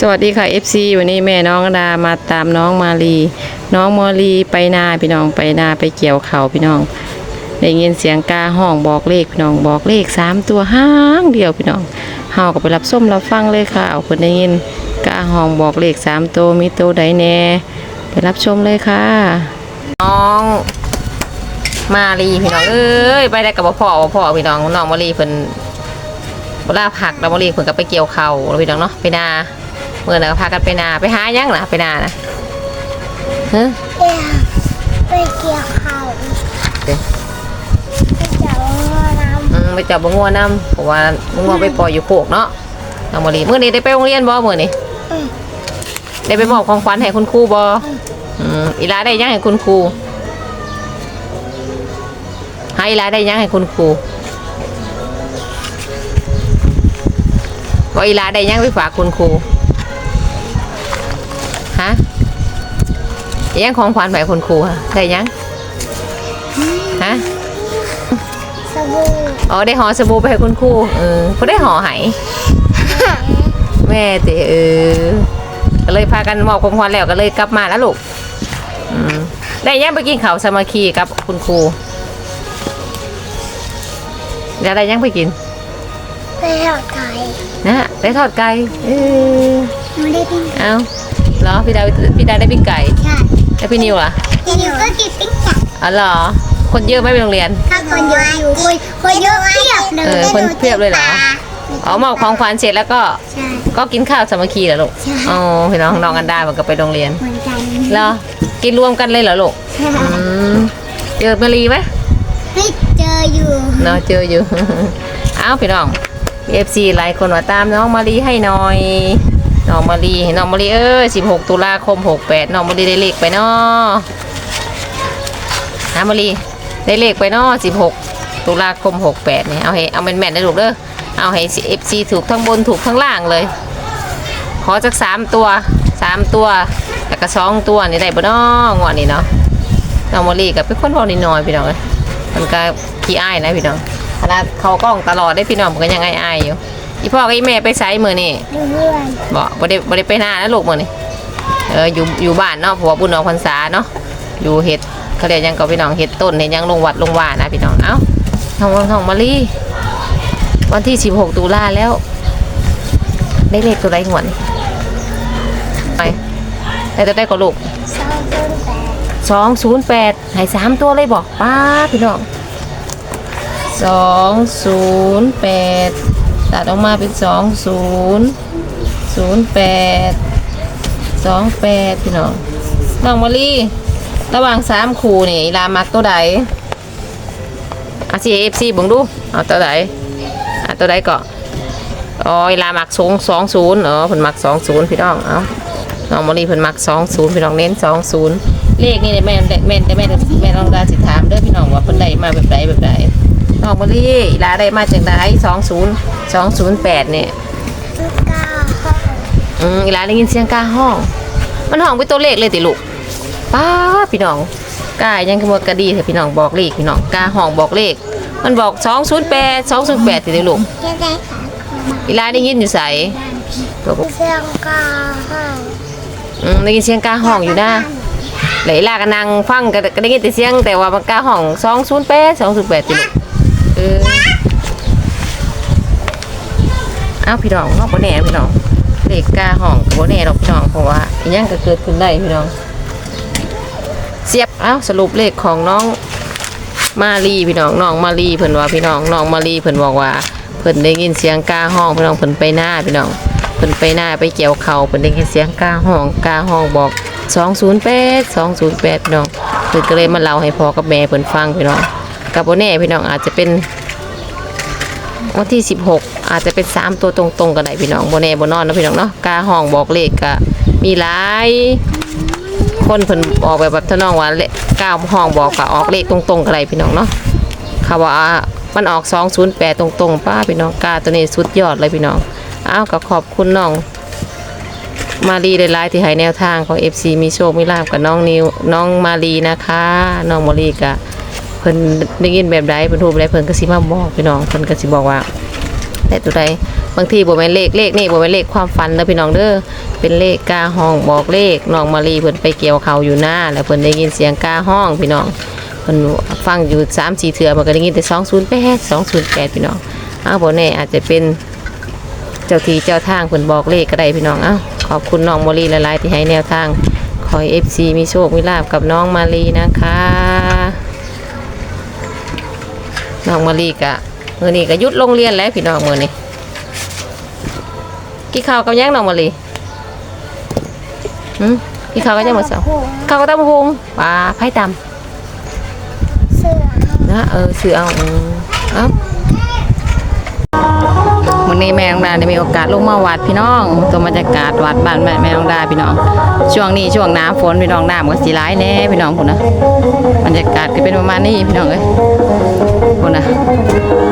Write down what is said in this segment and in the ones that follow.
สวัสดีค่ะ FC วันนี้แม่น้องดามาตามน้องมาลีน้องมาลีไปนาพี่น้องไปนาไปเกี่ยวเขาวพี่น้องได้ยินเสียงกาห้องบอกเลขพี่น้องบอกเลขสามตัวห้างเดียวพี่น้องเฮาก็ไปรับส้มรับฟังเลยค่ะเอาคนได้ยินกาห้องบอกเลขสามตัวมีตัวใดแน่ไปรับชมเลยค่ะ น้อง มาลีพี่น้องเอ้ยไปได้กับพ่อพ่อพี่น้องน้องมาลีเพิ่นเวลาผักเราบริเพิ่นก็ไปเกี่ยวเขาวเราพี่น้องเนาะไปนา เมื่อน่ะก็พากันไปนาไปหาหยังล่ะไปนานะฮะเดี๋ยวไปเกี่ยวเขาเดี๋ยวไปเจาน้อืมไปจับบงัวนํเพราะว่าบงัวไปปล่อยอยู่โคกเนาะน้องบริเมื่อนี้ได้ไปโรงเรียนบ่เมื่อนี้ำอืมได้ไปมอบของขวัญให้คุณครูบ่อืมอีหลาได้หยังให้คุณครูให้อีหลาได้หยังให้คุณครูว่าอีหลาได้หยังไปฝากคุณครู ยังของขวัญไปให้คุณครูฮะได้หยังฮะสบู่อ๋อได้ห่อสบู่ไปให้คุณครูเออพอได้ห่อไหแม่เตเออก็เลยพากันมอบของขวัญแล้วก็เลยกลับมาแล้วลูกอืมได้ยังไปกินข้าวสามัคคีกับคุณครูแล้วได้ยังไปกินไปทอดไก่นะได้ทอดไก่เออไม่ได้ปิ้งเอาเหรอพี่ดาวพี่ดาวได้ปิ้งไก่ไก่ แล้วพี่นิวล่ะเดี๋ยวก็กินปิ้งไก่อ๋อเหรอ คนเยอะไหมไปโรงเรียน ถ้าคนเยอะอยู่คนคนเยอะเพียบเลยเออคนเพียบเลยเหรออ๋อมอบของขวัญเสร็จแล้วก็ใช่ก็กินข้าวสามัคคีเหรอลูกใช่อ๋อพี่น้องน้องกันได้มันก็ไปโรงเรียนเหมือนกันเหรอกินรวมกันเลยเหรอลูกอืมเจอมารีไหมไม่เจออยู่เนาะเจออยู่ อ้าวพี่น้องเอฟซีหลายคนว่าตามน้องมารีให้หน่อย น้องมารีน้องมารีเอ้ย16ตุลาคม68น้องมารีได้เลขไปเนาะนะมารีได้เลขไปเนาะ16ตุลาคม68นี่ยเอาให้เอาแม่นๆได้ลูกเด้อเอาให้เอฟซีถูกทั้งบนถูกทั้งล่างเลย ขอจักสามตัวสามตัวแล้วก็สองตัวนี่ได้บ่เนาะงวดนี้เนาะน้องมอลี่กับเป็นคนพอนิดหน่อยพี่น้องเอ้ยมันก็ขี้อายนะพี่น้องขนาดเขากล้องตลอดได้พี่น้องมันก็ยังอายอายอยู่ อีพ่อกับอีแม่ไปไซมือนี่ดูเพื่อนบอกบ่ได้บ่ได้ไปหน้านะลูกมือนี่เอออยู่อยู่บ้านเนาะเพราะว่าบุญออกพรรษาเนาะอยู่เฮ็ดเขาเรียกหยังก็พี่น้องเฮ็ดต้นเฮ็ดหยังลงวัดลงว่านะพี่น้องเอ้าท้องท้องมอลี่วันที่ 16 ตุลาแล้ว ได้เลขตัวไรหวนไปได้ตัวได้ก็ลูก สองต้นแปดสองศูนย์แปดให้สามตัวเลยบอกป้าพี่น้องสองศูนย์แปด ตัดออกมาเป็นสองศูนย์ศูนย์แปดสองแปดพี่น้องน้องมะลีระหว่างสามคู่นี่ลามักตัวใดอาซีเอฟซีบิ่งดูเอาตัวใดเอะตัวใดก่อนอ๋อลามักสองสองศูนย์เออเพิ่นมักสองศูนย์พี่น้องเอาน้องมอลีเพิ่นมักสองศูนย์พี่น้องเน้นสองศูนย์เลขนี่แม่แม่แต่แม่แม่น้องดาสิถามเด้อพี่น้องว่าเพิ่นได้มาแบบใดแบบใด น้องมอลีอีลาได้มาจากใดสองศูนย์สองศูนย์แปดเนี่ยเก้าห้องอืมอีลาได้ยินเสียงกาห้อง มันห้องเป็นตัวเลขเลยติลูกป้าดพี่น้องกายังขโมยกระดีเถอะพี่น้องบอกเลขพี่น้องกาห้องบอกเลข มันบอกสองศูนย์แปดสองศูนย์แปดติลูกแค่ได้สามอีลาได้ยินอยู่ใสบอกว่าเสียงเก้าห้องอืมได้ยินเสียงกาห้องอยู่นะไหลลากันนางฟังก็ก็ได้ยินแต่เสียงแต่ว่ามันกล้าห้องสองศูนย์แปดสองศูนย์แปดติ เออเอ้าพี่น้องนอกบ่แน่พี่น้องเด็กกาห้องก็บ่แน่ดอกพี่องเพราะว่าอิหยังก็เกิดขึ้นได้พี่น้อง เสียบเอ้าสรุปเลขของน้องมาลีพี่น้องน้องมาลีเพิ่นว่าพี่น้องน้องมาลีเพิ่นบอกว่าเพิ่นได้ยินเสียงกาห้องพี่น้องเพิ่นไปหน้าพี่น้องเพิ่นไปหน้าไปเกี่ยวเขาเพิ่นได้ยินเสียงกาห้องกาห้องบอก208 208พี่น้องเพิ่นก็เลยมาเล่าให้พ่อกับแม่เพิ่นฟังพี่น้อง กับโบแน่พี่น้องอาจจะเป็นวันที่ 16 อาจจะเป็น 3 ตัวตรงๆก็ได้พี่น้องโบแน่โบนอนนะพี่น้องเนาะกาห้องบอกเลขก็มีหลายคนเพิ่นบอกแบบแบบทำนองว่าเลขก้าวห้องบอกก็ออกเลขตรงๆก็ได้พี่น้องเนาะเขาว่ามันออก 208 ตรงๆป้าพี่น้องกาตัวนี้สุดยอดเลยพี่น้องอ้าวก็ขอบคุณน้องมารีได้ไลน์ที่ให้แนวทางของ FC มีโชคมีลาบกับน้องนิวน้องมารีนะคะ น้องมารีกะเพิ่นได้ยินแบบใดเพิ่นทูบแบบใดเพิ่นก็สิมาบอกพี่น้องเพิ่นก็สิบอกว่าแต่ตัวใดบางทีบ่แม่นเลขเลขนี่บ่แม่นเลขความฝันเด้อพี่น้องเด้อเป็นเลขกาห้องบอกเลขน้องมารีเพิ่นไปเกี่ยวเขาอยู่หน้าแล้วเพิ่นได้ยินเสียงกาห้องพี่น้องเพิ่นฟังอยู่3 4เทื่อมันก็ได้ยินแต่208 208พี่น้องอ้าวบ่แน่อาจจะเป็นเจ้าทีเจ้าทางเพิ่นบอกเลขก็ได้พี่น้องเอ้าขอบคุณน้องมารีหลายๆที่ให้แนวทางขอให้ FC มีโชคมีลาภกับน้องมารีนะคะ น้องมารีกะมื้อนี้ก็หยุดโรงเรียนแล้วพี่น้องมื้อนี้กินข้าวกับหยังน้องมารีหืมกินข้าวกับหยังมื้อเช้าข้าวกับตำบักหุงปลาไผ่ตำเสือนะเออซื้อเอาอืมเอ้า วันนี้แม่น้องดาได้มีโอกาสลงมาวัดพี่น้องตัวบรรยากาศวัดบ้านแม่น้องดาพี่น้อง ช่วงนี้ช่วงหน้ำฝนพี่น้องน้ำก็สิร้ายแน่พี่น้องพุ่นนะบรรยากาศก็เป็นประมาณนี้พี่น้องเอ้ยพุ่นนะ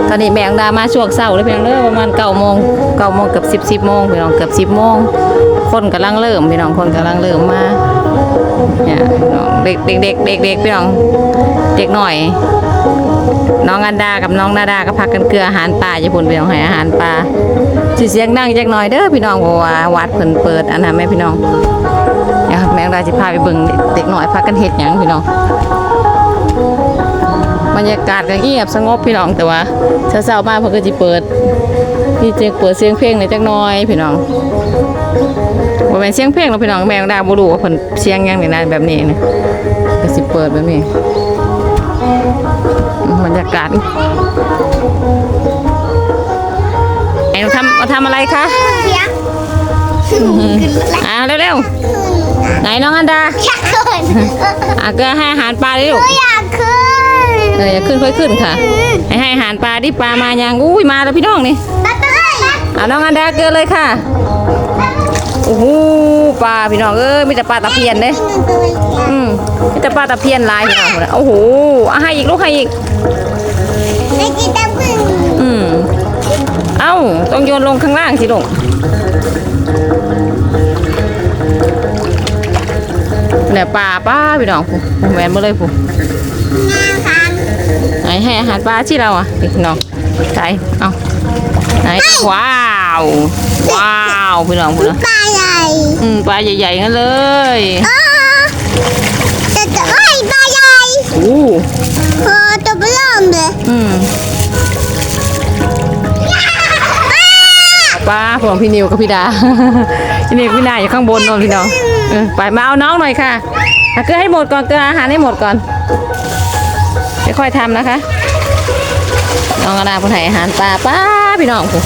ตอนนี้แม่น้องดามาช่วงเช้าเลยพี่น้องเด้อประมาณเก้าโมงเก้าโมงเกือบสิบสิบโมงพี่น้องเกือบสิบโมงคนกำลังเริ่มพี่น้องคนกำลังเริ่มมาเนี่ยพี่น้องเด็กเด็กเด็กเด็กพี่น้องเด็กหน่อย น้องอันดากับน้องนาดาก็พักกันเกลืออาหารป่าญี่ปุ่นไปน้องให้อาหารป่าสิเสียงดังจักหน่อยเด้อพี่น้องเพราะว่าวัดเพิ่นเปิดอันนั้นแม่พี่น้องเดี๋ยวแม่งดาสิพาไปเบิ่งเด็กหน่อยพักกันเฮ็ดหยังพี่น้องบรรยากาศก็เงียบสงบพี่น้องแต่ว่าเช้าๆมาเพิ่นก็สิเปิดพี่เจเปิดเสียงเพลงหน่อยจักหน่อยพี่น้องบ่แม่นเสียงเพลงหรอกพี่น้องแม่งดาบ่รู้ว่าเพิ่นเสียงหยังนี่นะแบบนี้นะก็สิเปิดแบบนี้ บรรยากาศไอ้หนูทำมาทำอะไรคะเสียงอ่าเร็วๆ ไหนน้องอันดาอยากขึ้นอะก็ให้อาหารปลาดิลูกอยากขึ้นเอออย่าขึ้นค่อยขึ้นค่ะ ให้ให้อาหารปลาดิปลามายังอุ้ยมาแล้วพี่น้องนี่ตัดเลยอะน้องอันดาเกินเลยค่ะ โอ้โหปลาพี่น้องเอ้ยมีแต่ปลาตะเพียนเด้อืมมีแต่ปลาตะเพียนลายพี่น้องโอ้โหอะให้อีกลูกให้อีกไม่กินตะพึ่งอืมเอ้าต้องโยนลงข้างล่างสิลูกเนี่ยปลาป้าพี่น้องผู้แมนมาเลยผู้งาคันไหนให้อาหารปลาที่เราอะพี่น้องใส่เอาไหนว้า วว้าวพี่น้องผู้นะปลาใหญ่อืมปลาใหญ่ๆงั้นเลยอ๋อจะจะไอ้ยปลาใหญ่อู้เออตัวเริ่มเลยอืมปลาของพี่นิวกับพี่ดา พี่นิวกับพี่ดาอยู่ข้างบนนนพี่น้องเออไปมาเอาน้องหน่อยค่ะเอาเกลือให้หมดก่อนเกลืออาหารให้หมดก่อนเดี๋ยวค่อยทำนะคะน้องกระดาษคนไทยอาหารปลาป้า พี่น้องผู้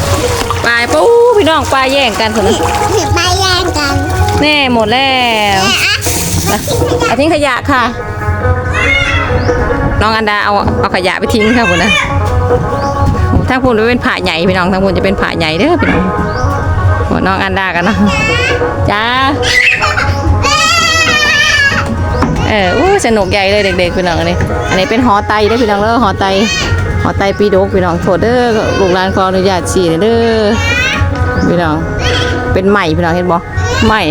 ปลาปูพี่น้องปลาแย่งกันคนนั้นถือปลาแย่งกันแน่หมดแล้วแม่อะเอาทิ้งขยะค่ะ น้องอันดาเอาเอาขยะไปทิ้งค่ะคุณนะโอ้ทางพูนจะเป็นผาใหญ่พี่น้องทางพูนจะเป็นผาใหญ่เด้อพี่น้องโอ้น้องอันดากันเนาะจ้าเอออู้สนุกใหญ่เลยเด็กๆพี่น้องอันนี้อันนี้เป็นหอไตเด้อพี่น้องเด้อหอไตห อไตปีโดกพี่น้องโทษเด้อลูกหลานขออนุญาตฉี่เด้อพี่น้องเป็นใหม่พี่น้องเห็นบ่ใหม่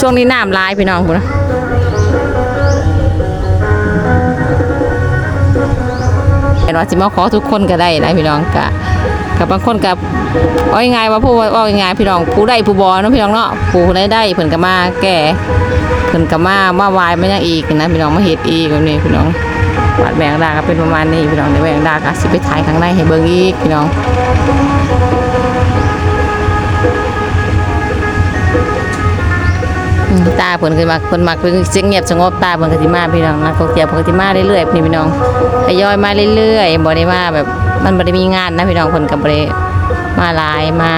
ช่วงนี้น้ำลายพี่น้องคุณนะเห็นว่าสิมาขอทุกคนก็ได้นะพี่น้องกะกับบางคนกับว่ายังไงว่าผู้ว่ายังไงพี่น้องผู้ได้ผู้บอนะพี่น้องเนาะผู้ได้ได้เพิ่นก็มาแก่เพิ่นก็มามาวายมายังอีกนะพี่น้องมาเฮ็ดอีกแบบนี้พี่น้อง บาดแบงดาก็เป็นประมาณนี้พี่น้องในแบงดาก็สิไปถ่ายข้างในให้เบิ่งอีกพี่น้องตาเพิ่นก็มักเพิ่นมักเป็นเสียงเงียบสงบตาเพิ่นก็สิมาพี่น้องนักท่องเที่ยวเพิ่นก็สิมาเรื่อยๆนี่พี่น้องทยอยมาเรื่อยๆบ่ได้มาแบบมันบ่ได้มีงานนะพี่น้องเพิ่นก็บ่ได้มาหลายมา